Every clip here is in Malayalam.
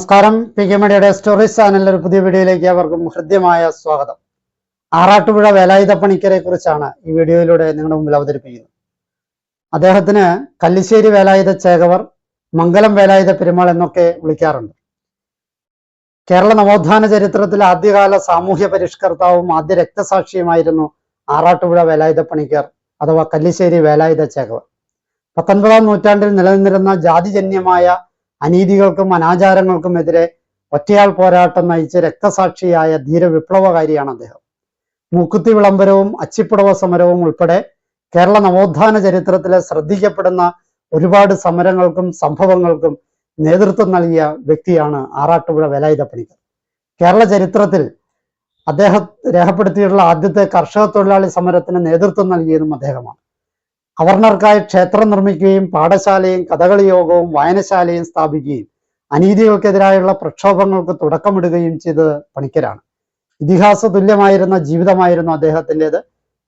നമസ്കാരം. പി കെ മീഡിയയുടെ സ്റ്റോറീസ് ചാനലിലെ ഒരു പുതിയ വീഡിയോയിലേക്ക് അവർക്കും ഹൃദ്യമായ സ്വാഗതം. ആറാട്ടുപുഴ വേലായുധ പണിക്കരെ കുറിച്ചാണ് ഈ വീഡിയോയിലൂടെ നിങ്ങളുടെ മുമ്പിൽ അവതരിപ്പിക്കുന്നത്. അദ്ദേഹത്തിന് കല്ലിശ്ശേരി വേലായുധ ചേകവർ മംഗലം വേലായുധ പെരുമാൾ എന്നൊക്കെ വിളിക്കാറുണ്ട്. കേരള നവോത്ഥാന ചരിത്രത്തിലെ ആദ്യകാല സാമൂഹ്യ പരിഷ്കർത്താവും ആദ്യ രക്തസാക്ഷിയുമായിരുന്നു ആറാട്ടുപുഴ വേലായുധ പണിക്കർ അഥവാ കല്ലിശ്ശേരി വേലായുധ ചേകവർ. പത്തൊൻപതാം നൂറ്റാണ്ടിൽ നിലനിന്നിരുന്ന ജാതിജന്യമായ അനീതികൾക്കും അനാചാരങ്ങൾക്കും എതിരെ ഒറ്റയാൾ പോരാട്ടം നയിച്ച് രക്തസാക്ഷിയായ ധീര വിപ്ലവകാരിയാണ് അദ്ദേഹം. മൂക്കുത്തി വിളംബരവും അച്ചിപ്പുടവ സമരവും ഉൾപ്പെടെ കേരള നവോത്ഥാന ചരിത്രത്തിലെ ശ്രദ്ധിക്കപ്പെടുന്ന ഒരുപാട് സമരങ്ങൾക്കും സംഭവങ്ങൾക്കും നേതൃത്വം നൽകിയ വ്യക്തിയാണ് ആറാട്ടുപുഴ വേലായുധ പണിക്കർ. കേരള ചരിത്രത്തിൽ അദ്ദേഹം രേഖപ്പെടുത്തിയിട്ടുള്ള ആദ്യത്തെ കർഷക തൊഴിലാളി സമരത്തിന് നേതൃത്വം നൽകിയതും അദ്ദേഹമാണ്. അവർണർക്കായി ക്ഷേത്രം നിർമ്മിക്കുകയും പാഠശാലയും കഥകളി യോഗവും വായനശാലയും സ്ഥാപിക്കുകയും അനീതികൾക്കെതിരായുള്ള പ്രക്ഷോഭങ്ങൾക്ക് തുടക്കമിടുകയും ചെയ്തത് പണിക്കരാണ്. ഇതിഹാസ തുല്യമായിരുന്ന ജീവിതമായിരുന്നു അദ്ദേഹത്തിന്റെത്.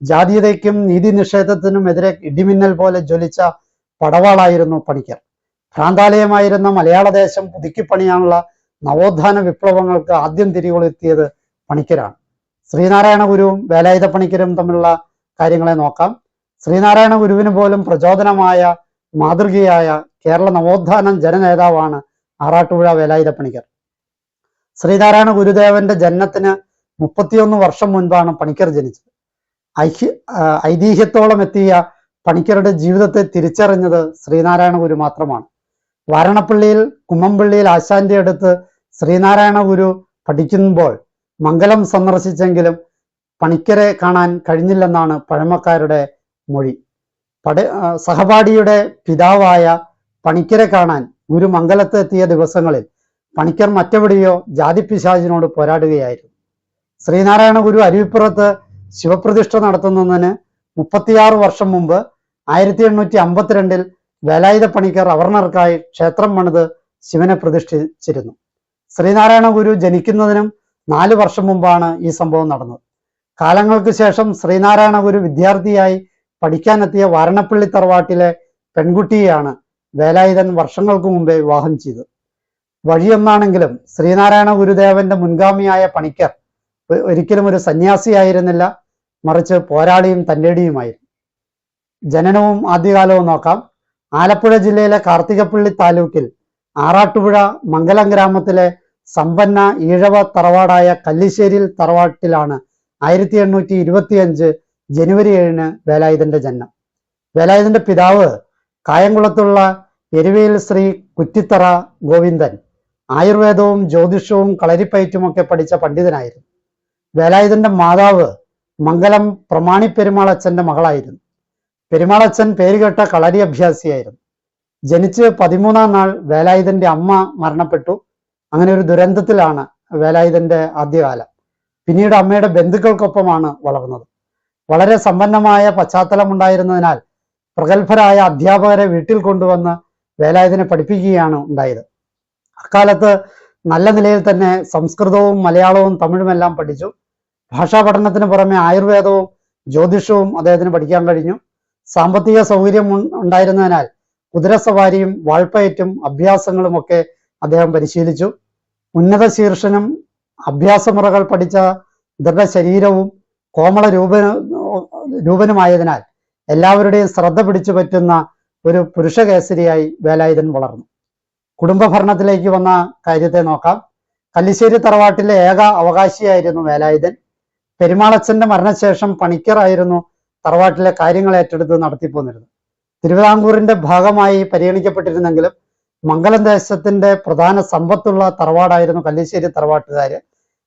ജാതീയതയ്ക്കും നീതി നിഷേധത്തിനും എതിരെ ഇടിമിന്നൽ പോലെ ജ്വലിച്ച പടവാളായിരുന്നു പണിക്കർ. ഭ്രാന്താലയമായിരുന്ന മലയാളദേശം പുതുക്കിപ്പണിയാനുള്ള നവോത്ഥാന വിപ്ലവങ്ങൾക്ക് ആദ്യം തിരികൊളുത്തിയത് പണിക്കരാണ്. ശ്രീനാരായണ ഗുരുവും വേലായുധ പണിക്കരും തമ്മിലുള്ള കാര്യങ്ങളെ നോക്കാം. ശ്രീനാരായണ ഗുരുവിന് പോലും പ്രചോദനമായ മാതൃകയായ കേരള നവോത്ഥാന ജനനേതാവാണ് ആറാട്ടുപുഴ വേലായുധ പണിക്കർ ശ്രീനാരായണ ഗുരുദേവന്റെ ജനനത്തിന് മുപ്പത്തിയൊന്ന് വർഷം മുൻപാണ് പണിക്കർ ജനിച്ചത്. ഐഹ്യ ഐതിഹ്യത്തോളം എത്തിയ പണിക്കരുടെ ജീവിതത്തെ തിരിച്ചറിഞ്ഞത് ശ്രീനാരായണ ഗുരു മാത്രമാണ്. വാരണപ്പള്ളിയിൽ കുമ്മമ്പള്ളിയിൽ ആശാന്റെ അടുത്ത് ശ്രീനാരായണ ഗുരു പഠിക്കുമ്പോൾ മംഗലം സന്ദർശിച്ചെങ്കിലും പണിക്കരെ കാണാൻ കഴിഞ്ഞില്ലെന്നാണ് പഴമക്കാരുടെ മൊഴി. പട സഹപാഠിയുടെ പിതാവായ പണിക്കരെ കാണാൻ ഗുരു മംഗലത്ത് എത്തിയ ദിവസങ്ങളിൽ പണിക്കർ മറ്റെവിടെയോ ജാതിപിശാചിനോട് പോരാടുകയായിരുന്നു. ശ്രീനാരായണ ഗുരു അരുവിപ്പുറത്ത് ശിവപ്രതിഷ്ഠ നടത്തുന്നതിന് മുപ്പത്തിയാറ് വർഷം മുമ്പ് ആയിരത്തി എണ്ണൂറ്റി അമ്പത്തിരണ്ടിൽ വേലായുധ പണിക്കർ അവർണർക്കായി ക്ഷേത്രം പണിത് ശിവനെ പ്രതിഷ്ഠിച്ചിരുന്നു. ശ്രീനാരായണ ഗുരു ജനിക്കുന്നതിനും നാല് വർഷം മുമ്പാണ് ഈ സംഭവം നടന്നത്. കാലങ്ങൾക്ക് ശേഷം ശ്രീനാരായണ ഗുരു വിദ്യാർത്ഥിയായി പഠിക്കാനെത്തിയ വാരണപ്പള്ളി തറവാട്ടിലെ പെൺകുട്ടിയെയാണ് വേലായുധൻ വർഷങ്ങൾക്ക് മുമ്പേ വിവാഹം ചെയ്തത്. വഴിയൊന്നാണെങ്കിലും ശ്രീനാരായണ ഗുരുദേവന്റെ മുൻഗാമിയായ പണിക്കർ ഒരിക്കലും ഒരു സന്യാസിയായിരുന്നില്ല. മറിച്ച് പോരാളിയും തന്റേടിയുമായിരുന്നു ജനനവും ആദ്യകാലവും നോക്കാം. ആലപ്പുഴ ജില്ലയിലെ കാർത്തികപ്പള്ളി താലൂക്കിൽ ആറാട്ടുപുഴ മംഗലം ഗ്രാമത്തിലെ സമ്പന്ന ഈഴവ തറവാടായ കല്ലിശ്ശേരിയിൽ തറവാട്ടിലാണ് ആയിരത്തി എണ്ണൂറ്റി ഇരുപത്തിയഞ്ച് ജനുവരി ഏഴിന് വേലായുധന്റെ ജന്മം. വേലായുധന്റെ പിതാവ് കായംകുളത്തുള്ള എരുവയിൽ ശ്രീ കുറ്റിത്തറ ഗോവിന്ദൻ ആയുർവേദവും ജ്യോതിഷവും കളരിപ്പയറ്റുമൊക്കെ പഠിച്ച പണ്ഡിതനായിരുന്നു. വേലായുധന്റെ മാതാവ് മംഗലം പ്രമാണി പെരുമാളച്ചന്റെ മകളായിരുന്നു. പെരുമാളച്ചൻ പേരുകേട്ട കളരി അഭ്യാസിയായിരുന്നു. ജനിച്ച് പതിമൂന്നാം നാൾ വേലായുധന്റെ അമ്മ മരണപ്പെട്ടു. അങ്ങനെ ഒരു ദുരന്തത്തിലാണ് വേലായുധന്റെ ആദ്യകാലം. പിന്നീട് അമ്മയുടെ ബന്ധുക്കൾക്കൊപ്പമാണ് വളർന്നത്. വളരെ സമ്പന്നമായ പശ്ചാത്തലമുണ്ടായിരുന്നതിനാൽ പ്രഗത്ഭരായ അധ്യാപകരെ വീട്ടിൽ കൊണ്ടുവന്ന് വേലായുധനെ പഠിപ്പിക്കുകയാണ് ഉണ്ടായത്. അക്കാലത്ത് നല്ല നിലയിൽ തന്നെ സംസ്കൃതവും മലയാളവും തമിഴുമെല്ലാം പഠിച്ചു. ഭാഷാ പഠനത്തിന് പുറമെ ആയുർവേദവും ജ്യോതിഷവും അദ്ദേഹത്തിന് പഠിക്കാൻ കഴിഞ്ഞു. സാമ്പത്തിക സൗകര്യം ഉണ്ടായിരുന്നതിനാൽ കുതിരസവാരിയും വാൾപ്പയറ്റും അഭ്യാസങ്ങളും ഒക്കെ അദ്ദേഹം പരിശീലിച്ചു. ഉന്നത ശീർഷനും അഭ്യാസമുറകൾ പഠിച്ച ദൃഢശരീരവും കോമള രൂപന രൂപനുമായതിനാൽ എല്ലാവരുടെയും ശ്രദ്ധ പിടിച്ചു പറ്റുന്ന ഒരു പുരുഷ കേസരിയായി വേലായുധൻ വളർന്നു. കുടുംബ ഭരണത്തിലേക്ക് വന്ന കാര്യത്തെ നോക്കാം. കല്ലിശ്ശേരി തറവാട്ടിലെ ഏക അവകാശിയായിരുന്നു വേലായുധൻ. പെരുമാളച്ചന്റെ മരണശേഷം പണിക്കറായിരുന്നു തറവാട്ടിലെ കാര്യങ്ങൾ ഏറ്റെടുത്ത് നടത്തിപ്പോന്നിരുന്നത്. തിരുവിതാംകൂറിന്റെ ഭാഗമായി പരിഗണിക്കപ്പെട്ടിരുന്നെങ്കിലും മംഗലം ദേശത്തിന്റെ പ്രധാന സമ്പത്തുള്ള തറവാടായിരുന്നു കല്ലിശ്ശേരി തറവാട്ടുകാര്.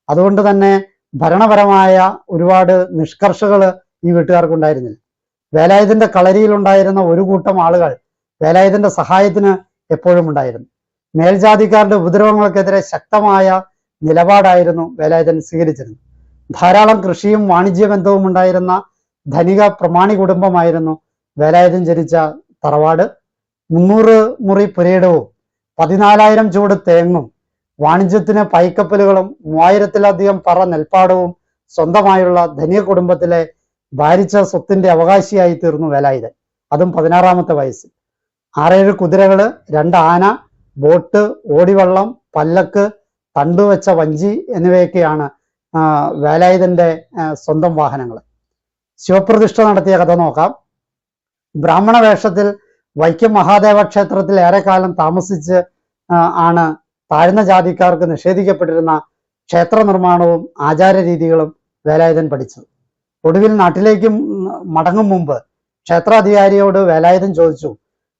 അതുകൊണ്ട് തന്നെ ഭരണപരമായ ഒരുപാട് നിഷ്കർഷകൾ ഈ വീട്ടുകാർക്കുണ്ടായിരുന്നില്ല. വേലായുധന്റെ കളരിയിൽ ഉണ്ടായിരുന്ന ഒരു കൂട്ടം ആളുകൾ വേലായുധന്റെ സഹായത്തിന് എപ്പോഴും ഉണ്ടായിരുന്നു. മേൽജാതിക്കാരുടെ ഉപദ്രവങ്ങൾക്കെതിരെ ശക്തമായ നിലപാടായിരുന്നു വേലായുധൻ സ്വീകരിച്ചിരുന്നത് ധാരാളം കൃഷിയും വാണിജ്യ ബന്ധവും ഉണ്ടായിരുന്ന ധനിക പ്രമാണി കുടുംബമായിരുന്നു വേലായുധൻ ജനിച്ച തറവാട്. മുന്നൂറ് മുറി പുരയിടവും പതിനാലായിരം ചൂട് തേങ്ങും വാണിജ്യത്തിന് പൈക്കപ്പലുകളും മൂവായിരത്തിലധികം പറ നെൽപ്പാടവും സ്വന്തമായുള്ള ധനിക കുടുംബത്തിലെ ഭാരിച്ച സ്വത്തിന്റെ അവകാശിയായി തീർന്നു വേലായുധൻ. അതും പതിനാറാമത്തെ വയസ്സിൽ. ആറേഴ് കുതിരകൾ രണ്ട് ആന ബോട്ട് ഓടിവള്ളം പല്ലക്ക് തണ്ടുവെച്ച വഞ്ചി എന്നിവയൊക്കെയാണ് വേലായുധന്റെ സ്വന്തം വാഹനങ്ങൾ ശിവപ്രതിഷ്ഠ നടത്തിയ കഥ നോക്കാം. ബ്രാഹ്മണ വേഷത്തിൽ വൈക്കം മഹാദേവ ക്ഷേത്രത്തിൽ ഏറെക്കാലം താമസിച്ച് ആണ് താഴ്ന്ന ജാതിക്കാർക്ക് നിഷേധിക്കപ്പെട്ടിരുന്ന ക്ഷേത്ര നിർമ്മാണവും ആചാര രീതികളും വേലായുധൻ പഠിച്ചത്. ഒടുവിൽ നാട്ടിലേക്ക് മടങ്ങും മുമ്പ് ക്ഷേത്രാധികാരിയോട് വേലായുധൻ ചോദിച്ചു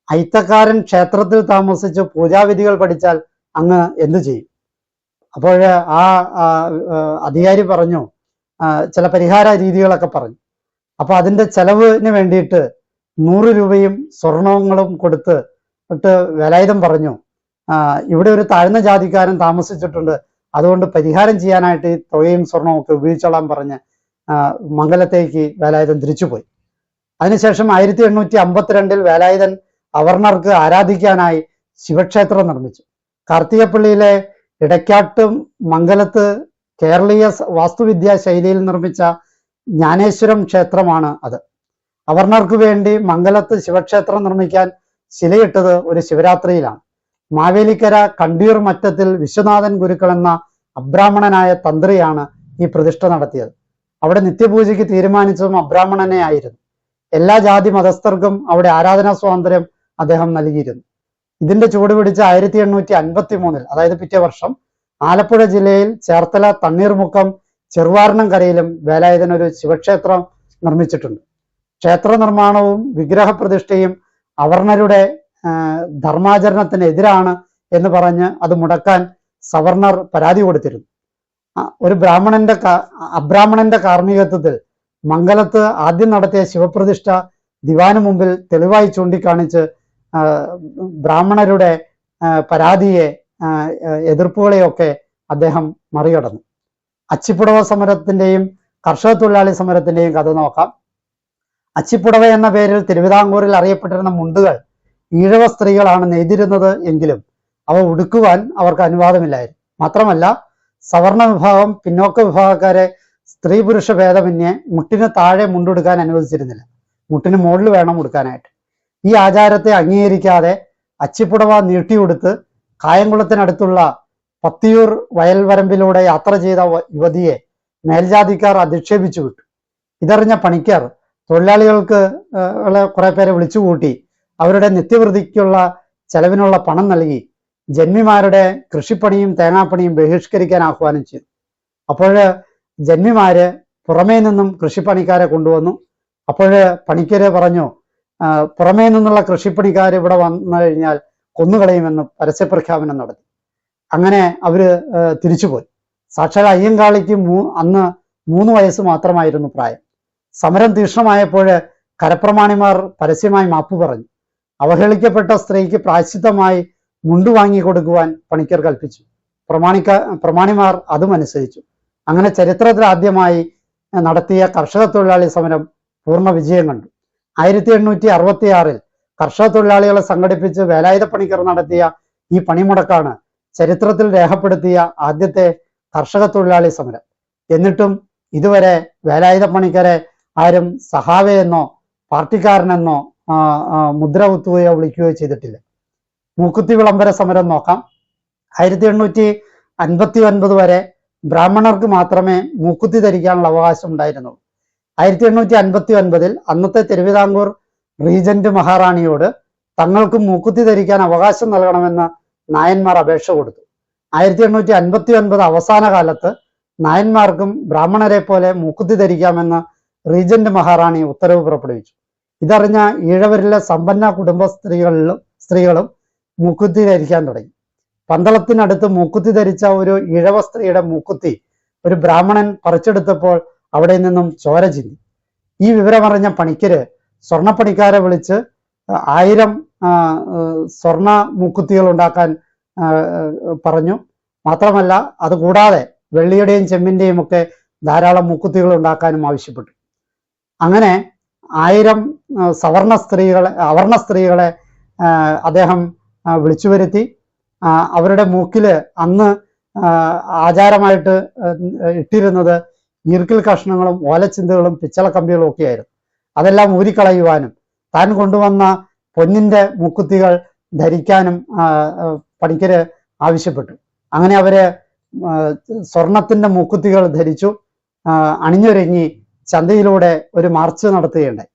അയിത്തക്കാരൻ ക്ഷേത്രത്തിൽ താമസിച്ച് പൂജാവിധികൾ പഠിച്ചാൽ അങ്ങ് എന്തു ചെയ്യും? അപ്പോൾ ആ അധികാരി പറഞ്ഞു ചില പരിഹാര രീതികളൊക്കെ പറഞ്ഞു. അപ്പൊ അതിന്റെ ചെലവിന് വേണ്ടിയിട്ട് നൂറ് രൂപയും സ്വർണങ്ങളും കൊടുത്ത് ഇട്ട് വേലായുധം പറഞ്ഞു ഇവിടെ ഒരു താഴ്ന്ന ജാതിക്കാരൻ താമസിച്ചിട്ടുണ്ട്. അതുകൊണ്ട് പരിഹാരം ചെയ്യാനായിട്ട് ഈ തുകയും സ്വർണവും ഒക്കെ ഉപയോഗിച്ചോളാൻ പറഞ്ഞ് മംഗലത്തേക്ക് വേലായുധൻ തിരിച്ചുപോയി. അതിനുശേഷം ആയിരത്തി എണ്ണൂറ്റി അമ്പത്തിരണ്ടിൽ വേലായുധൻ അവർണർക്ക് ആരാധിക്കാനായി ശിവക്ഷേത്രം നിർമ്മിച്ചു. കാർത്തികപ്പള്ളിയിലെ ഇടയ്ക്കാട്ടും മംഗലത്ത് കേരളീയ വാസ്തുവിദ്യാ ശൈലിയിൽ നിർമ്മിച്ച ജ്ഞാനേശ്വരം ക്ഷേത്രമാണ് അത്. അവർണർക്ക് വേണ്ടി മംഗലത്ത് ശിവക്ഷേത്രം നിർമ്മിക്കാൻ ശിലയിട്ടത് ഒരു ശിവരാത്രിയിലാണ്. മാവേലിക്കര കണ്ടിയൂർ മറ്റത്തിൽ വിശ്വനാഥൻ ഗുരുക്കൾ എന്ന അബ്രാഹ്മണനായ തന്ത്രിയാണ് ഈ പ്രതിഷ്ഠ നടത്തിയത്. അവിടെ നിത്യപൂജയ്ക്ക് തീരുമാനിച്ചതും അബ്രാഹ്മണനെ ആയിരുന്നു എല്ലാ ജാതി മതസ്ഥർക്കും അവിടെ ആരാധനാ സ്വാതന്ത്ര്യം അദ്ദേഹം നൽകിയിരുന്നു. ഇതിന്റെ ചൂട് പിടിച്ച് ആയിരത്തി എണ്ണൂറ്റി അൻപത്തി മൂന്നിൽ അതായത് പിറ്റേ വർഷം ആലപ്പുഴ ജില്ലയിൽ ചേർത്തല തണ്ണീർമുക്കം ചെറുവാരണം കരയിലും വേലായുധനൊരു ശിവക്ഷേത്രം നിർമ്മിച്ചിട്ടുണ്ട്. ക്ഷേത്ര നിർമ്മാണവും വിഗ്രഹ പ്രതിഷ്ഠയും അവർണരുടെ ധർമാചരണത്തിന് എതിരാണ് എന്ന് പറഞ്ഞ് അത് മുടക്കാൻ സവർണർ പരാതി കൊടുത്തിരുന്നു. ഒരു ബ്രാഹ്മണന്റെ അബ്രാഹ്മണന്റെ കാർമ്മികത്വത്തിൽ മംഗലത്ത് ആദ്യം നടത്തിയ ശിവപ്രതിഷ്ഠ ദിവാന് മുമ്പിൽ തെളിവായി ചൂണ്ടിക്കാണിച്ച് ബ്രാഹ്മണരുടെ പരാതിയെ എതിർപ്പുകളെയൊക്കെ അദ്ദേഹം മറികടന്നു. അച്ചിപ്പുടവ സമരത്തിന്റെയും കർഷക തൊഴിലാളി സമരത്തിന്റെയും കഥ നോക്കാം. അച്ചിപ്പുടവ എന്ന പേരിൽ തിരുവിതാംകൂറിൽ അറിയപ്പെട്ടിരുന്ന മുണ്ടുകൾ ഈഴവ സ്ത്രീകളാണ് നെയ്തിരുന്നത് എങ്കിലും അവ ഉടുക്കുവാൻ അവർക്ക് അനുവാദമില്ലായിരുന്നു. മാത്രമല്ല സവർണ വിഭാഗം പിന്നോക്ക വിഭാഗക്കാരെ സ്ത്രീ പുരുഷ ഭേദമന്യേ മുട്ടിന് താഴെ മുണ്ടെടുക്കാൻ അനുവദിച്ചിരുന്നില്ല. മുട്ടിന് മുകളിൽ വേണം ഉടുക്കാനായിട്ട് ഈ ആചാരത്തെ അംഗീകരിക്കാതെ അച്ചിപ്പുടവ നീട്ടിയുടുത്ത് കായംകുളത്തിനടുത്തുള്ള പത്തിയൂർ വയൽവരമ്പിലൂടെ യാത്ര ചെയ്ത യുവതിയെ മേൽജാതിക്കാർ അധിക്ഷേപിച്ചു വിട്ടു. ഇതറിഞ്ഞ പണിക്കാർ തൊഴിലാളികൾക്ക് കുറെ പേരെ വിളിച്ചുകൂട്ടി അവരുടെ നിത്യവൃത്തിക്കുള്ള ചെലവിനുള്ള പണം നൽകി ജന്മിമാരുടെ കൃഷിപ്പണിയും തേങ്ങാപ്പണിയും ബഹിഷ്കരിക്കാൻ ആഹ്വാനം ചെയ്തു. അപ്പോൾ ജന്മിമാര് പുറമേ നിന്നും കൃഷിപ്പണിക്കാരെ കൊണ്ടുവന്നു. അപ്പോൾ പണിക്കര് പറഞ്ഞു "ആ, പുറമേ നിന്നുള്ള കൃഷിപ്പണിക്കാർ ഇവിടെ വന്നു കഴിഞ്ഞാൽ കൊന്നുകളയുമെന്ന് പരസ്യപ്രഖ്യാപനം നടത്തി. അങ്ങനെ അവർ തിരിച്ചുപോയി. സാക്ഷാൽ അയ്യങ്കാളിക്ക് മൂ അന്ന് മൂന്ന് വയസ്സ് മാത്രമായിരുന്നു പ്രായം. സമരം തീക്ഷ്ണമായപ്പോൾ കരപ്രമാണിമാർ പരസ്യമായി മാപ്പ് പറഞ്ഞു. അവഹേളിക്കപ്പെട്ട സ്ത്രീക്ക് പ്രായശ്ചിത്തമായി മുണ്ടു വാങ്ങി കൊടുക്കുവാൻ പണിക്കർ കൽപ്പിച്ചു. പ്രമാണിക്ക പ്രമാണിമാർ അതും അനുസരിച്ചു. അങ്ങനെ ചരിത്രത്തിൽ ആദ്യമായി നടത്തിയ കർഷക തൊഴിലാളി സമരം പൂർണ വിജയം കണ്ടു. ആയിരത്തി എണ്ണൂറ്റി അറുപത്തി ആറിൽ കർഷക തൊഴിലാളികളെ സംഘടിപ്പിച്ച് വേലായുധ പണിക്കർ നടത്തിയ ഈ പണിമുടക്കാണ് ചരിത്രത്തിൽ രേഖപ്പെടുത്തിയ ആദ്യത്തെ കർഷക തൊഴിലാളി സമരം. എന്നിട്ടും ഇതുവരെ വേലായുധ പണിക്കരെ ആരും സഹാവയെന്നോ പാർട്ടിക്കാരനെന്നോ മുദ്ര കുത്തുകയോ വിളിക്കുകയോ ചെയ്തിട്ടില്ല. മൂക്കുത്തി വിളംബര സമരം നോക്കാം. ആയിരത്തി എണ്ണൂറ്റി അൻപത്തി ഒൻപത് വരെ ബ്രാഹ്മണർക്ക് മാത്രമേ മൂക്കുത്തി ധരിക്കാനുള്ള അവകാശം ഉണ്ടായിരുന്നുള്ളൂ ആയിരത്തി എണ്ണൂറ്റി അൻപത്തി ഒൻപതിൽ അന്നത്തെ തിരുവിതാംകൂർ റീജന്റ് മഹാറാണിയോട് തങ്ങൾക്കും മൂക്കുത്തി ധരിക്കാൻ അവകാശം നൽകണമെന്ന് നായന്മാർ അപേക്ഷ കൊടുത്തു. ആയിരത്തി എണ്ണൂറ്റി അൻപത്തി ഒൻപത് അവസാന കാലത്ത് നായന്മാർക്കും ബ്രാഹ്മണരെ പോലെ മൂക്കുത്തി ധരിക്കാമെന്ന് റീജന്റ് മഹാറാണി ഉത്തരവ് പുറപ്പെടുവിച്ചു. ഇതറിഞ്ഞ ഈഴവരിലെ സമ്പന്ന കുടുംബ സ്ത്രീകളിലും സ്ത്രീകളും മൂക്കുത്തി ധരിക്കാൻ തുടങ്ങി. പന്തളത്തിനടുത്ത് മൂക്കുത്തി ധരിച്ച ഒരു ഇഴവ സ്ത്രീയുടെ മൂക്കുത്തി ഒരു ബ്രാഹ്മണൻ പറിച്ചെടുത്തപ്പോൾ അവിടെ നിന്നും ചോര ചിന്തി ഈ വിവരമറിഞ്ഞ പണിക്കര് സ്വർണപ്പണിക്കാരെ വിളിച്ച് ആയിരം സ്വർണ മൂക്കുത്തികൾ ഉണ്ടാക്കാൻ പറഞ്ഞു. മാത്രമല്ല അതുകൂടാതെ വെള്ളിയുടെയും ചെമ്മിന്റെയും ഒക്കെ ധാരാളം മൂക്കുത്തികൾ ഉണ്ടാക്കാനും ആവശ്യപ്പെട്ടു. അങ്ങനെ ആയിരം സവർണ സ്ത്രീകളെ അവർണ സ്ത്രീകളെ അദ്ദേഹം വിളിച്ചു വരുത്തി. അവരുടെ മൂക്കിൽ അന്ന് ആചാരമായിട്ട് ഇട്ടിരുന്നത് ഈർക്കിൽ കഷ്ണങ്ങളും ഓലച്ചിന്തകളും പിച്ചളക്കമ്പികളും ഒക്കെയായിരുന്നു. അതെല്ലാം ഊരിക്കളയുവാനും താൻ കൊണ്ടുവന്ന പൊന്നിന്റെ മുക്കുത്തികൾ ധരിക്കാനും പണിക്കര് ആവശ്യപ്പെട്ടു. അങ്ങനെ അവർ സ്വർണത്തിന്റെ മുക്കുത്തികൾ ധരിച്ചു അണിഞ്ഞൊരുങ്ങി ചന്തയിലൂടെ ഒരു മാർച്ച് നടത്തുകയുണ്ടായി.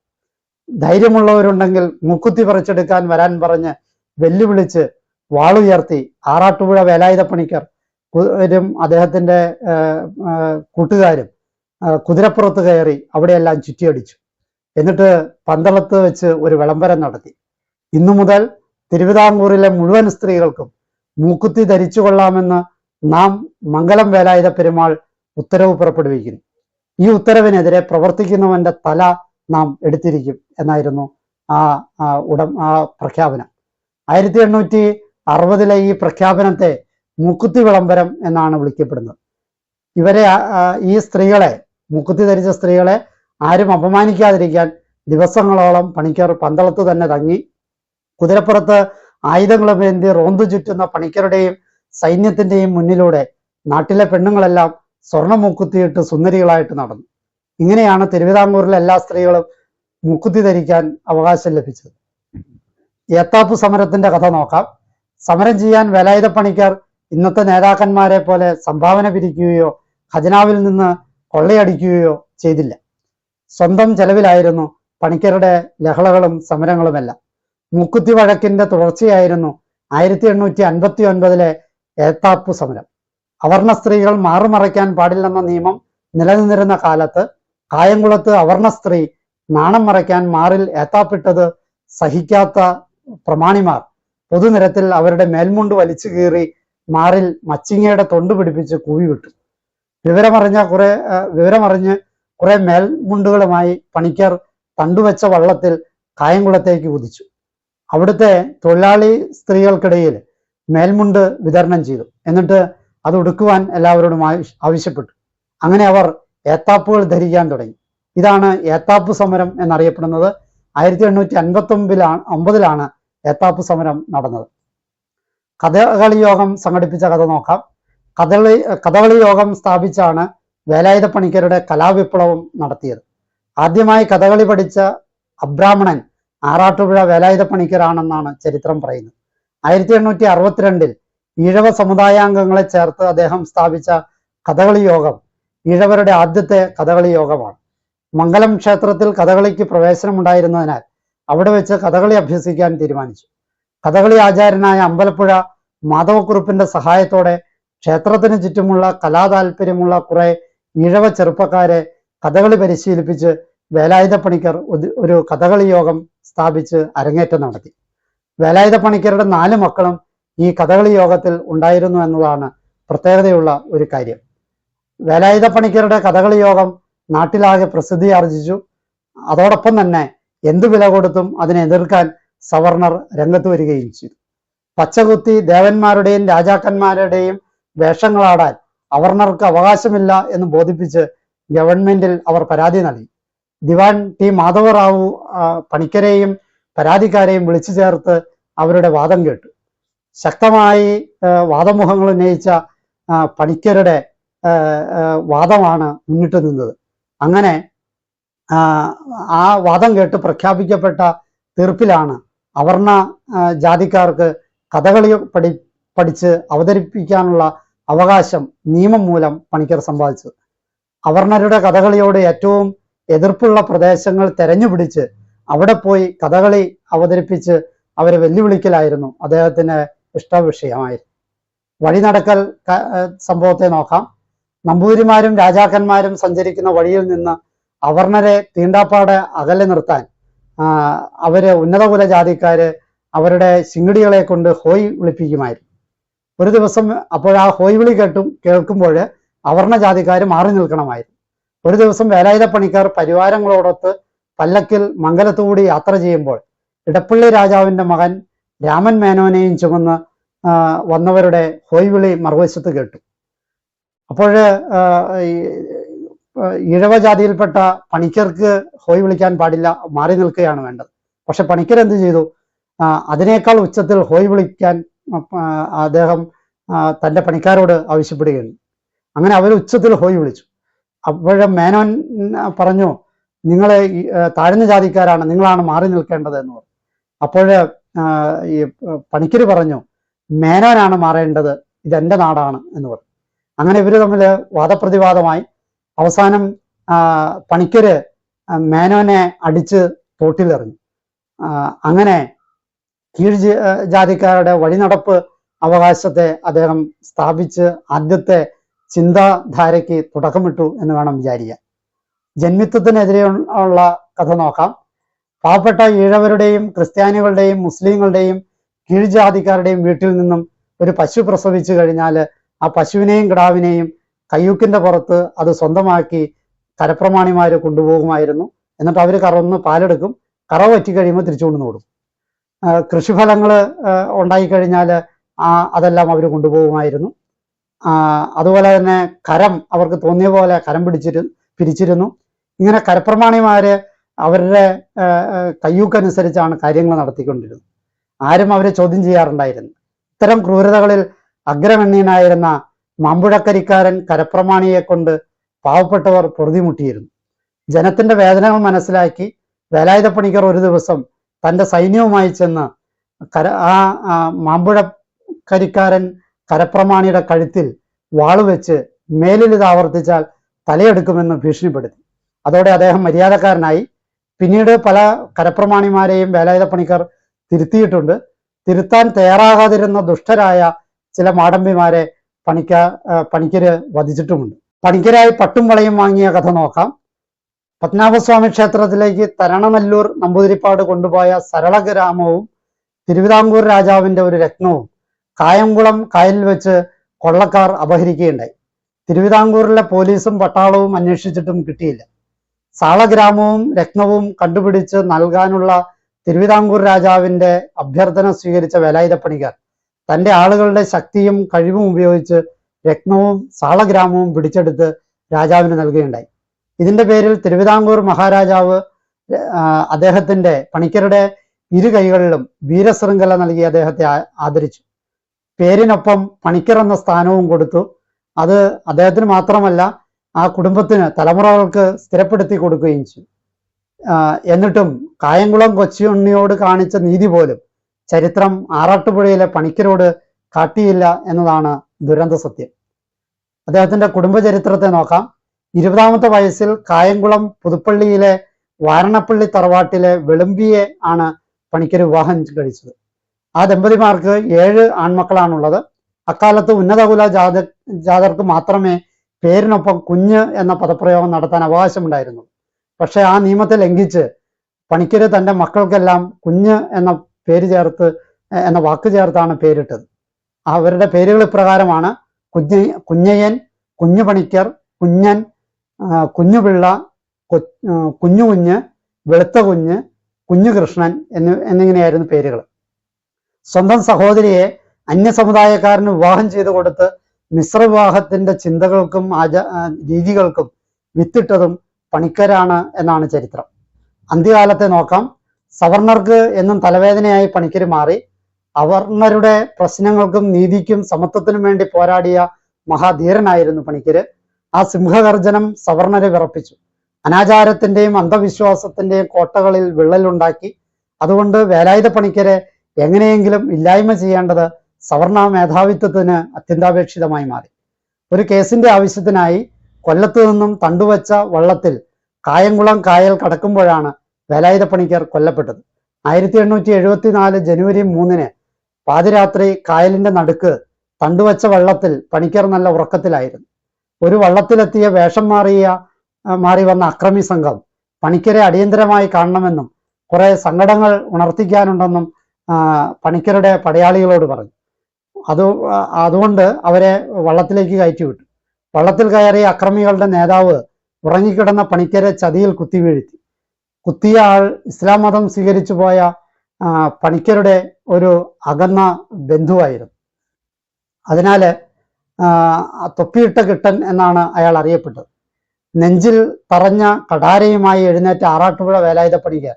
ധൈര്യമുള്ളവരുണ്ടെങ്കിൽ മുക്കുത്തി പറിച്ചെടുക്കാൻ വരാൻ പറഞ്ഞ് വെല്ലുവിളിച്ച് വാളുയർത്തി ആറാട്ടുപുഴ വേലായുധ പണിക്കർ അദ്ദേഹത്തിന്റെ കൂട്ടുകാരും കുതിരപ്പുറത്ത് കയറി അവിടെയെല്ലാം ചുറ്റിയടിച്ചു. എന്നിട്ട് പന്തളത്ത് വെച്ച് ഒരു വിളംബരം നടത്തി. ഇന്നു മുതൽ തിരുവിതാംകൂറിലെ മുഴുവൻ സ്ത്രീകൾക്കും മൂക്കുത്തി ധരിച്ചു കൊള്ളാമെന്ന് നാം മംഗളം വേലായുധ പെരുമാൾ ഉത്തരവ് പുറപ്പെടുവിക്കുന്നു. ഈ ഉത്തരവിനെതിരെ പ്രവർത്തിക്കുന്നവന്റെ തല നാം എടുത്തിരിക്കും എന്നായിരുന്നു ആ ഉടം ആ പ്രഖ്യാപനം. ആയിരത്തി എണ്ണൂറ്റി അറുപതിലെ ഈ പ്രഖ്യാപനത്തെ മുക്കുത്തി വിളംബരം എന്നാണ് വിളിക്കപ്പെടുന്നത്. ഇവരെ ഈ സ്ത്രീകളെ മുക്കുത്തി ധരിച്ച സ്ത്രീകളെ ആരും അപമാനിക്കാതിരിക്കാൻ ദിവസങ്ങളോളം പണിക്കർ പന്തളത്ത് തന്നെ തങ്ങി കുതിരപ്പുറത്ത് ആയുധങ്ങളും ഏന്തി റോന്തു ചുറ്റുന്ന പണിക്കരുടെയും സൈന്യത്തിന്റെയും മുന്നിലൂടെ നാട്ടിലെ പെണ്ണുങ്ങളെല്ലാം സ്വർണ മുക്കുത്തിയിട്ട് സുന്ദരികളായിട്ട് നടന്നു. ഇങ്ങനെയാണ് തിരുവിതാംകൂറിലെ എല്ലാ സ്ത്രീകളും മുക്കുത്തി ധരിക്കാൻ അവകാശം ലഭിച്ചത്. ഏത്താപ്പ് സമരത്തിന്റെ കഥ നോക്കാം. സമരം ചെയ്യാൻ വേലായുധ പണിക്കർ ഇന്നത്തെ നേതാക്കന്മാരെ പോലെ സംഭാവന പിരിക്കുകയോ ഖജനാവിൽ നിന്ന് കൊള്ളയടിക്കുകയോ ചെയ്തില്ല. സ്വന്തം ചെലവിലായിരുന്നു പണിക്കരുടെ ലഹളകളും സമരങ്ങളുമെല്ലാം. മുക്കുത്തി വഴക്കിന്റെ തുടർച്ചയായിരുന്നു ആയിരത്തി എണ്ണൂറ്റി അൻപത്തി ഒൻപതിലെ ഏത്താപ്പ് സമരം. അവർണ സ്ത്രീകൾ മാറുമറയ്ക്കാൻ പാടില്ലെന്ന നിയമം നിലനിന്നിരുന്ന കാലത്ത് കായംകുളത്ത് അവർണ സ്ത്രീ നാണം മറയ്ക്കാൻ മാറിൽ ഏത്താപ്പിട്ടത് സഹിക്കാത്ത പ്രമാണിമാർ. പൊതുനിരത്തിൽ അവരുടെ മേൽമുണ്ട് വലിച്ചു കീറി മാറിൽ മച്ചിങ്ങയുടെ തൊണ്ട് പിടിപ്പിച്ച് കൂവി വിട്ടു. വിവരമറിഞ്ഞ കുറെ വിവരമറിഞ്ഞ് കുറെ മേൽമുണ്ടുകളുമായി പണിക്കർ തണ്ടുവെച്ച വള്ളത്തിൽ കായംകുളത്തേക്ക് കുതിച്ചു. അവിടുത്തെ തൊഴിലാളി സ്ത്രീകൾക്കിടയിൽ മേൽമുണ്ട് വിതരണം ചെയ്തു. എന്നിട്ട് അത് ഉടുക്കുവാൻ എല്ലാവരോടും ആവശ്യപ്പെട്ടു. അങ്ങനെ അവർ ഏത്താപ്പുകൾ ധരിക്കാൻ തുടങ്ങി. ഇതാണ് ഏത്താപ്പ് സമരം എന്നറിയപ്പെടുന്നത്. ആയിരത്തി എണ്ണൂറ്റി അൻപത്തി ഒമ്പതിലാണ് ഒമ്പതിലാണ് ഏത്താപ്പ് സമരം നടന്നത്. കഥകളി യോഗം സംഘടിപ്പിച്ച കഥ നോക്കാം. കഥകളി കഥകളി യോഗം സ്ഥാപിച്ചാണ് വേലായുധ പണിക്കരുടെ കലാവിപ്ലവം നടത്തിയത്. ആദ്യമായി കഥകളി പഠിച്ച അബ്രാഹ്മണൻ ആറാട്ടുപുഴ വേലായുധ പണിക്കരാണെന്നാണ് ചരിത്രം പറയുന്നത്. ആയിരത്തി എണ്ണൂറ്റി അറുപത്തിരണ്ടിൽ ഈഴവ സമുദായാംഗങ്ങളെ ചേർത്ത് അദ്ദേഹം സ്ഥാപിച്ച കഥകളി യോഗം ഈഴവരുടെ ആദ്യത്തെ കഥകളി യോഗമാണ് മംഗലം ക്ഷേത്രത്തിൽ കഥകളിക്ക് പ്രവേശനമുണ്ടായിരുന്നതിനാൽ അവിടെ വെച്ച് കഥകളി അഭ്യസിക്കാൻ തീരുമാനിച്ചു. കഥകളി ആചാര്യനായ അമ്പലപ്പുഴ മാധവക്കുറുപ്പിന്റെ സഹായത്തോടെ ക്ഷേത്രത്തിന് ചുറ്റുമുള്ള കലാതാല്പര്യമുള്ള കുറെ ഈഴവ ചെറുപ്പക്കാരെ കഥകളി പരിശീലിപ്പിച്ച് വേലായുധ പണിക്കർ ഒരു കഥകളി യോഗം സ്ഥാപിച്ച് അരങ്ങേറ്റം നടത്തി. വേലായുധ പണിക്കരുടെ നാല് മക്കളും ഈ കഥകളി യോഗത്തിൽ ഉണ്ടായിരുന്നു എന്നതാണ് പ്രത്യേകതയുള്ള ഒരു കാര്യം. വേലായുധ പണിക്കരുടെ കഥകളി യോഗം നാട്ടിലാകെ പ്രസിദ്ധി ആർജിച്ചു. അതോടൊപ്പം തന്നെ എന്തു വില കൊടുത്തും അതിനെ എതിർക്കാൻ സവർണർ രംഗത്ത് വരികയും ചെയ്തു. പച്ചകുത്തി ദേവന്മാരുടെയും രാജാക്കന്മാരുടെയും വേഷങ്ങളാടാൻ അവർണർക്ക് അവകാശമില്ല എന്ന് ബോധിപ്പിച്ച് ഗവൺമെന്റിൽ അവർ പരാതി നൽകി. ദിവാൻ ടി മാധവറാവു പണിക്കരെയും പരാതിക്കാരെയും വിളിച്ചു ചേർത്ത് അവരുടെ വാദം കേട്ടു. ശക്തമായി വാദമുഖങ്ങൾ ഉന്നയിച്ച പണിക്കരുടെ വാദമാണ് മുന്നിട്ട് നിന്നത്. അങ്ങനെ ആ, വാദം കേട്ട് പ്രഖ്യാപിക്കപ്പെട്ട തീർപ്പിലാണ് അവർണ ജാതിക്കാർക്ക് കഥകളി പഠി പഠിച്ച് അവതരിപ്പിക്കാനുള്ള അവകാശം നിയമം മൂലം പണിക്കർ സമ്പാദിച്ചത് അവർണരുടെ കഥകളിയോട് ഏറ്റവും എതിർപ്പുള്ള പ്രദേശങ്ങൾ തെരഞ്ഞുപിടിച്ച് അവിടെ പോയി കഥകളി അവതരിപ്പിച്ച് അവരെ വെല്ലുവിളിക്കലായിരുന്നു അദ്ദേഹത്തിന് ഇഷ്ടവിഷയമായിരുന്നു വഴി നടക്കൽ സംഭവത്തെ നോക്കാം. നമ്പൂതിരിമാരും രാജാക്കന്മാരും സഞ്ചരിക്കുന്ന വഴിയിൽ നിന്ന് അവർണരെ തീണ്ടാപ്പാട് അകലെ നിർത്താൻ അവർ ഉന്നതകുല ജാതിക്കാര് അവരുടെ ശിങ്കിടികളെ കൊണ്ട് ഹോയ് വിളിപ്പിക്കുമായിരുന്നു. ഒരു ദിവസം അപ്പോൾ ആ ഹോയ് വിളി കേട്ടും കേൾക്കുമ്പോൾ അവർണ ജാതിക്കാർ മാറി നിൽക്കണമായിരുന്നു. ഒരു ദിവസം വേലായുധ പണിക്കാർ പരിവാരങ്ങളോടൊത്ത് പല്ലക്കിൽ മംഗലത്തുകൂടി യാത്ര ചെയ്യുമ്പോൾ ഇടപ്പള്ളി രാജാവിന്റെ മകൻ രാമൻ മേനോനെയും ചുമന്ന് വന്നവരുടെ ഹോയ് വിളി മറുവശത്ത് കേട്ടു. അപ്പോൾ ഈഴവ ജാതിയിൽപ്പെട്ട പണിക്കർക്ക് ഹോയ് വിളിക്കാൻ പാടില്ല മാറി നിൽക്കുകയാണ് വേണ്ടത്. പക്ഷെ പണിക്കർ എന്ത് ചെയ്തു? അതിനേക്കാൾ ഉച്ചത്തിൽ ഹോയ് വിളിക്കാൻ അദ്ദേഹം തന്റെ പണിക്കാരോട് ആവശ്യപ്പെടുകയാണ് അങ്ങനെ അവർ ഉച്ചത്തിൽ ഹോയ് വിളിച്ചു. അപ്പോഴും മേനോൻ പറഞ്ഞു നിങ്ങളെ താഴ്ന്ന ജാതിക്കാരാണ് നിങ്ങളാണ് മാറി നിൽക്കേണ്ടത് എന്ന് പറഞ്ഞു. അപ്പോഴ് ഈ പണിക്കർ പറഞ്ഞു മേനോനാണ് മാറേണ്ടത് ഇതെന്റെ നാടാണ് എന്ന് പറഞ്ഞു. അങ്ങനെ ഇവർ തമ്മിൽ വാദപ്രതിവാദമായി. അവസാനം പണിക്കര് മേനോനെ അടിച്ച് തോട്ടിലെറിഞ്ഞു അങ്ങനെ കീഴ് ജാതിക്കാരുടെ വഴിനടപ്പ് അവകാശത്തെ അദ്ദേഹം സ്ഥാപിച്ച് ആദ്യത്തെ ചിന്താധാരയ്ക്ക് തുടക്കമിട്ടു എന്ന് വേണം വിചാരിക്കാൻ. ജന്മിത്വത്തിനെതിരെ ഉള്ള കഥ നോക്കാം. പാവപ്പെട്ട ഈഴവരുടെയും ക്രിസ്ത്യാനികളുടെയും മുസ്ലിങ്ങളുടെയും കീഴ്ജാതിക്കാരുടെയും വീട്ടിൽ നിന്നും ഒരു പശു പ്രസവിച്ചു കഴിഞ്ഞാൽ ആ പശുവിനെയും കിടാവിനെയും കയ്യൂക്കിന്റെ പുറത്ത് അത് സ്വന്തമാക്കി കരപ്രമാണിമാര് കൊണ്ടുപോകുമായിരുന്നു. എന്നിട്ട് അവർ കറന്ന് പാലെടുക്കും. കറവ് വറ്റി കഴിയുമ്പോൾ തിരിച്ചു നോടും കൃഷിഫലങ്ങൾ ഉണ്ടായിക്കഴിഞ്ഞാൽ അതെല്ലാം അവർ കൊണ്ടുപോകുമായിരുന്നു. അതുപോലെ തന്നെ കരം അവർക്ക് തോന്നിയ പോലെ കരം പിടിച്ചിരു പിരിച്ചിരുന്നു. ഇങ്ങനെ കരപ്രമാണിമാര് അവരുടെ കയ്യൂക്കനുസരിച്ചാണ് കാര്യങ്ങൾ നടത്തിക്കൊണ്ടിരുന്നത്. ആരും അവരെ ചോദ്യം ചെയ്യാറുണ്ടായിരുന്നു ഇത്തരം ക്രൂരതകളിൽ അഗ്രഗണ്യനായിരുന്ന മാമ്പുഴക്കരിക്കാരൻ കരപ്രമാണിയെ കൊണ്ട് പാവപ്പെട്ടവർ പൊറുതിമുട്ടിയിരുന്നു. ജനത്തിന്റെ വേദനകൾ മനസ്സിലാക്കി വേലായുധ പണിക്കർ ഒരു ദിവസം തന്റെ സൈന്യവുമായി ചെന്ന് കര ആ മാമ്പുഴക്കരിക്കാരൻ കരപ്രമാണിയുടെ കഴുത്തിൽ വാളുവെച്ച് മേലിൽ ഇത് ആവർത്തിച്ചാൽ തലയെടുക്കുമെന്ന് ഭീഷണിപ്പെടുത്തി. അതോടെ അദ്ദേഹം മര്യാദക്കാരനായി. പിന്നീട് പല കരപ്രമാണിമാരെയും വേലായുധ പണിക്കർ തിരുത്തിയിട്ടുണ്ട്. തിരുത്താൻ തയ്യാറാകാതിരുന്ന ദുഷ്ടരായ ചില മാടമ്പിമാരെ പണിക്ക പണിക്കര് വധിച്ചിട്ടുമുണ്ട്. പണിക്കരായി പട്ടും വളയും വാങ്ങിയ കഥ നോക്കാം. പത്മനാഭസ്വാമി ക്ഷേത്രത്തിലേക്ക് തരണനല്ലൂർ നമ്പൂതിരിപ്പാട് കൊണ്ടുപോയ സരളഗ്രാമവും തിരുവിതാംകൂർ രാജാവിന്റെ ഒരു രത്നവും കായംകുളം കായലിൽ വെച്ച് കൊള്ളക്കാർ അപഹരിക്കുകയുണ്ടായി. തിരുവിതാംകൂറിലെ പോലീസും പട്ടാളവും അന്വേഷിച്ചിട്ടും കിട്ടിയില്ല. സാളഗ്രാമവും രത്നവും കണ്ടുപിടിച്ച് നൽകാനുള്ള തിരുവിതാംകൂർ രാജാവിന്റെ അഭ്യർത്ഥന സ്വീകരിച്ച വേലായുധപ്പണിക്കാർ തന്റെ ആളുകളുടെ ശക്തിയും കഴിവും ഉപയോഗിച്ച് രത്നവും സാളഗ്രാമവും പിടിച്ചെടുത്ത് രാജാവിന് നൽകുകയുണ്ടായി. ഇതിന്റെ പേരിൽ തിരുവിതാംകൂർ മഹാരാജാവ് അദ്ദേഹത്തിന്റെ പണിക്കരുടെ ഇരു കൈകളിലും വീരശൃംഖല നൽകി അദ്ദേഹത്തെ ആദരിച്ചു. പേരിനൊപ്പം പണിക്കർ എന്ന സ്ഥാനവും കൊടുത്തു. അത് അദ്ദേഹത്തിന് മാത്രമല്ല ആ കുടുംബത്തിന് തലമുറകൾക്ക് സ്ഥിരപ്പെടുത്തി കൊടുക്കുകയും ചെയ്തു. എന്നിട്ടും കായംകുളം കൊച്ചിയുണ്ണിയോട് കാണിച്ച നീതി പോലും ചരിത്രം ആറാട്ടുപുഴയിലെ പണിക്കരോട് കാട്ടിയില്ല എന്നതാണ് ദുരന്ത സത്യം. അദ്ദേഹത്തിന്റെ കുടുംബചരിത്രത്തെ നോക്കാം. ഇരുപതാമത്തെ വയസ്സിൽ കായംകുളം പുതുപ്പള്ളിയിലെ വാരണപ്പള്ളി തറവാട്ടിലെ വെളുമ്പിയെ ആണ് പണിക്കർ വിവാഹം കഴിച്ചത്. ആ ദമ്പതിമാർക്ക് ഏഴ് ആൺമക്കളാണുള്ളത്. അക്കാലത്ത് ഉന്നതകുല ജാത ജാതർക്ക് മാത്രമേ പേരിനൊപ്പം കുഞ്ഞ് എന്ന പദപ്രയോഗം നടത്താൻ അവകാശമുണ്ടായിരുന്നു. പക്ഷെ ആ നിയമത്തെ ലംഘിച്ച് പണിക്കര് തന്റെ മക്കൾക്കെല്ലാം കുഞ്ഞ് എന്ന പേര് ചേർത്ത് എന്ന വാക്ക് ചേർത്താണ് പേരിട്ടത്. അവരുടെ പേരുകൾ ഇപ്രകാരമാണ്. കുഞ്ഞ കുഞ്ഞയ്യൻ കുഞ്ഞുപണിക്കർ കുഞ്ഞൻ കുഞ്ഞുപിള്ള കുഞ്ഞു കുഞ്ഞ് വെളുത്ത കുഞ്ഞ് കുഞ്ഞു കൃഷ്ണൻ എന്ന് എന്നിങ്ങനെയായിരുന്നു പേരുകൾ. സ്വന്തം സഹോദരിയെ അന്യസമുദായക്കാരന് വിവാഹം ചെയ്തു കൊടുത്ത് മിശ്ര വിവാഹത്തിന്റെ ചിന്തകൾക്കും ആചാ രീതികൾക്കും വിത്തിട്ടതും പണിക്കരാണ് എന്നാണ് ചരിത്രം. അന്ത്യകാലത്തെ നോക്കാം. സവർണർക്ക് എന്നും തലവേദനയായി പണിക്കര് മാറി അവർണരുടെ പ്രശ്നങ്ങൾക്കും നീതിക്കും സമത്വത്തിനും വേണ്ടി പോരാടിയ മഹാധീരനായിരുന്നു പണിക്കര്. ആ സിംഹഗർജനം സവർണരെ വിറപ്പിച്ചു. അനാചാരത്തിന്റെയും അന്ധവിശ്വാസത്തിന്റെയും കോട്ടകളിൽ വിള്ളലുണ്ടാക്കി. അതുകൊണ്ട് വേലായുധ പണിക്കരെ എങ്ങനെയെങ്കിലും ഇല്ലായ്മ ചെയ്യേണ്ടത് സവർണ മേധാവിത്വത്തിന് അത്യന്താപേക്ഷിതമായി മാറി. ഒരു കേസിന്റെ ആവശ്യത്തിനായി കൊല്ലത്തു നിന്നും തണ്ടുവച്ച വള്ളത്തിൽ കായംകുളം കായൽ കടക്കുമ്പോഴാണ് വേലായുധ പണിക്കർ കൊല്ലപ്പെട്ടത്. ആയിരത്തി എണ്ണൂറ്റി എഴുപത്തിനാല് ജനുവരി മൂന്നിന് പാതിരാത്രി കായലിന്റെ നടുക്ക് തണ്ടുവച്ച വള്ളത്തിൽ പണിക്കർ നല്ല ഉറക്കത്തിലായിരുന്നു. ഒരു വള്ളത്തിലെത്തിയ വേഷം മാറിയ മാറി വന്ന അക്രമി സംഘം പണിക്കരെ അടിയന്തരമായി കാണണമെന്നും കുറെ സങ്കടങ്ങൾ ഉണർത്തിക്കാനുണ്ടെന്നും പണിക്കരുടെ പടയാളികളോട് പറഞ്ഞു. അത് അതുകൊണ്ട് അവരെ വള്ളത്തിലേക്ക് കയറ്റി വിട്ടു വള്ളത്തിൽ കയറിയ അക്രമികളുടെ നേതാവ് ഉറങ്ങിക്കിടന്ന പണിക്കരെ ചതിയിൽ കുത്തി വീഴ്ത്തി കുത്തിയ ആൾ ഇസ്ലാം മതം സ്വീകരിച്ചു പോയ പണിക്കരുടെ ഒരു അകന്ന ബന്ധുവായിരുന്നു. അതിനാല് ആ, തൊപ്പിയിട്ട കിട്ടൻ എന്നാണ് അയാൾ അറിയപ്പെട്ടത്. നെഞ്ചിൽ തറഞ്ഞ കടാരയുമായി എഴുന്നേറ്റ ആറാട്ടുപുഴ വേലായുധ പണിക്കർ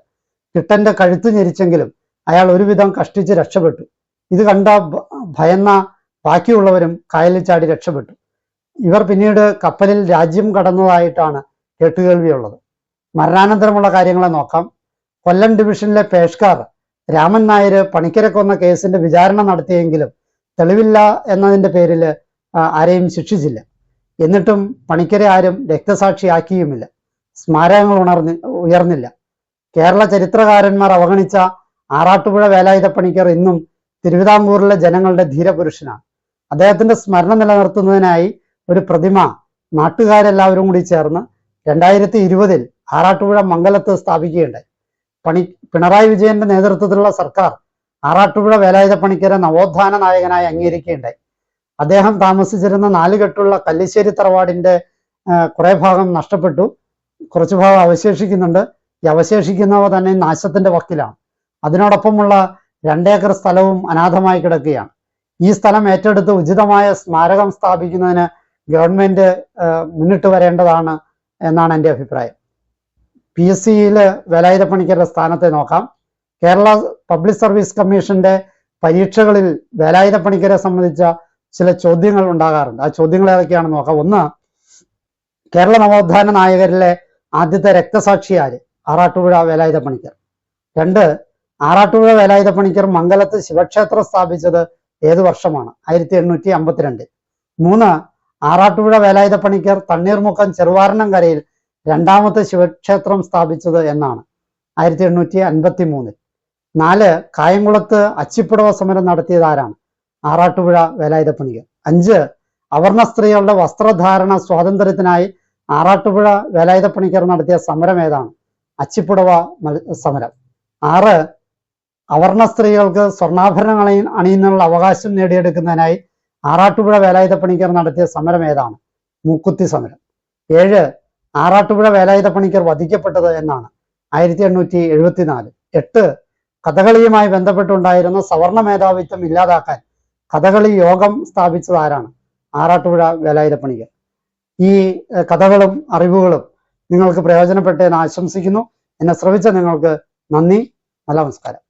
കിട്ടന്റെ കഴുത്ത് ഞെരിച്ചെങ്കിലും അയാൾ ഒരുവിധം കഷ്ടിച്ച് രക്ഷപ്പെട്ടു. ഇത് കണ്ട ഭയന്ന ബാക്കിയുള്ളവരും കായലിൽ ചാടി രക്ഷപ്പെട്ടു. ഇവർ പിന്നീട് കപ്പലിൽ രാജ്യം കടന്നതായിട്ടാണ് കേട്ടുകേൾവിയുള്ളത്. മരണാനന്തരമുള്ള കാര്യങ്ങളെ നോക്കാം. കൊല്ലം ഡിവിഷനിലെ പേഷ്കാർ രാമൻ നായർ പണിക്കരെ കൊന്ന കേസിന്റെ വിചാരണ നടത്തിയെങ്കിലും തെളിവില്ല എന്നതിന്റെ പേരിൽ ആരെയും ശിക്ഷിച്ചില്ല. എന്നിട്ടും പണിക്കരെ ആരും രക്തസാക്ഷിയാക്കിയുമില്ല. സ്മാരകങ്ങൾ ഉണർന്നി ഉയർന്നില്ല. കേരള ചരിത്രകാരന്മാർ അവഗണിച്ച ആറാട്ടുപുഴ വേലായുധ പണിക്കർ ഇന്നും തിരുവിതാംകൂറിലെ ജനങ്ങളുടെ ധീരപുരുഷനാണ്. അദ്ദേഹത്തിന്റെ സ്മരണ നിലനിർത്തുന്നതിനായി ഒരു പ്രതിമ നാട്ടുകാരെല്ലാവരും കൂടി ചേർന്ന് രണ്ടായിരത്തി ഇരുപതിൽ ആറാട്ടുപുഴ മംഗലത്ത് സ്ഥാപിക്കുകയുണ്ടായി. പണി പിണറായി വിജയന്റെ നേതൃത്വത്തിലുള്ള സർക്കാർ ആറാട്ടുപുഴ വേലായുധ പണിക്കരെ നവോത്ഥാന നായകനായി അംഗീകരിക്കുകയുണ്ടായി. അദ്ദേഹം താമസിച്ചിരുന്ന നാലുകെട്ടുള്ള കല്ലിശ്ശേരി തറവാടിന്റെ കുറെ ഭാഗം നഷ്ടപ്പെട്ടു. കുറച്ചു ഭാഗം അവശേഷിക്കുന്നുണ്ട്. ഈ അവശേഷിക്കുന്നവ തന്നെ നാശത്തിന്റെ വക്കിലാണ്. അതിനോടൊപ്പമുള്ള രണ്ടേക്കർ സ്ഥലവും അനാഥമായി കിടക്കുകയാണ്. ഈ സ്ഥലം ഏറ്റെടുത്ത് ഉചിതമായ സ്മാരകം സ്ഥാപിക്കുന്നതിന് ഗവൺമെന്റ് മുന്നിട്ട് വരേണ്ടതാണ് എന്നാണ് എന്റെ അഭിപ്രായം. പി എസ് സിയിൽ വേലായുധ പണിക്കരുടെ സ്ഥാനത്തെ നോക്കാം. കേരള പബ്ലിക് സർവീസ് കമ്മീഷന്റെ പരീക്ഷകളിൽ വേലായുധ പണിക്കരെ സംബന്ധിച്ച ചില ചോദ്യങ്ങൾ ഉണ്ടാകാറുണ്ട്. ആ ചോദ്യങ്ങൾ ഏതൊക്കെയാണെന്ന് നോക്കാം. ഒന്ന് കേരള നവോത്ഥാന നായകരിലെ ആദ്യത്തെ രക്തസാക്ഷി ആര് ആറാട്ടുപുഴ വേലായുധ പണിക്കർ രണ്ട് ആറാട്ടുപുഴ വേലായുധ പണിക്കർ മംഗലത്ത് ശിവക്ഷേത്രം സ്ഥാപിച്ചത് ഏത് വർഷമാണ്? ആയിരത്തി എണ്ണൂറ്റി അമ്പത്തിരണ്ട് മൂന്ന് ആറാട്ടുപുഴ വേലായുധ പണിക്കർ തണ്ണീർമുക്കം ചെറുവാരണം കരയിൽ രണ്ടാമത്തെ ശിവക്ഷേത്രം സ്ഥാപിച്ചത് എന്നാണ്. ആയിരത്തി എണ്ണൂറ്റി അൻപത്തി മൂന്നിൽ നാല് കായംകുളത്ത് അച്ചിപ്പുടവ സമരം നടത്തിയതാരാണ് ആറാട്ടുപുഴ വേലായുധപണിക്കർ അഞ്ച് അവർണ സ്ത്രീകളുടെ വസ്ത്രധാരണ സ്വാതന്ത്ര്യത്തിനായി ആറാട്ടുപുഴ വേലായുധ പണിക്കർ നടത്തിയ സമരം ഏതാണ്? അച്ചിപ്പുടവ സമരം. ആറ് അവർണ സ്ത്രീകൾക്ക് സ്വർണാഭരണങ്ങൾ അണി- അണിയുന്നതിനുള്ള അവകാശം നേടിയെടുക്കുന്നതിനായി ആറാട്ടുപുഴ വേലായുധ പണിക്കർ നടത്തിയ സമരം ഏതാണ്? മൂക്കുത്തി സമരം. ഏഴ് ആറാട്ടുപുഴ വേലായുധ പണിക്കർ വധിക്കപ്പെട്ടത് എന്നാണ്. ആയിരത്തി എണ്ണൂറ്റി എഴുപത്തിനാല് എട്ട്. കഥകളിയുമായി ബന്ധപ്പെട്ടുണ്ടായിരുന്ന സവർണ മേധാവിത്വം ഇല്ലാതാക്കാൻ കഥകളി യോഗം സ്ഥാപിച്ചത് ആരാണ് ആറാട്ടുപുഴ വേലായുധ പണിക്കർ. ഈ കഥകളും അറിവുകളും നിങ്ങൾക്ക് പ്രയോജനപ്പെട്ടെന്ന് ആശംസിക്കുന്നു. എന്നെ ശ്രവിച്ച നിങ്ങൾക്ക് നന്ദി. നല്ല നമസ്കാരം.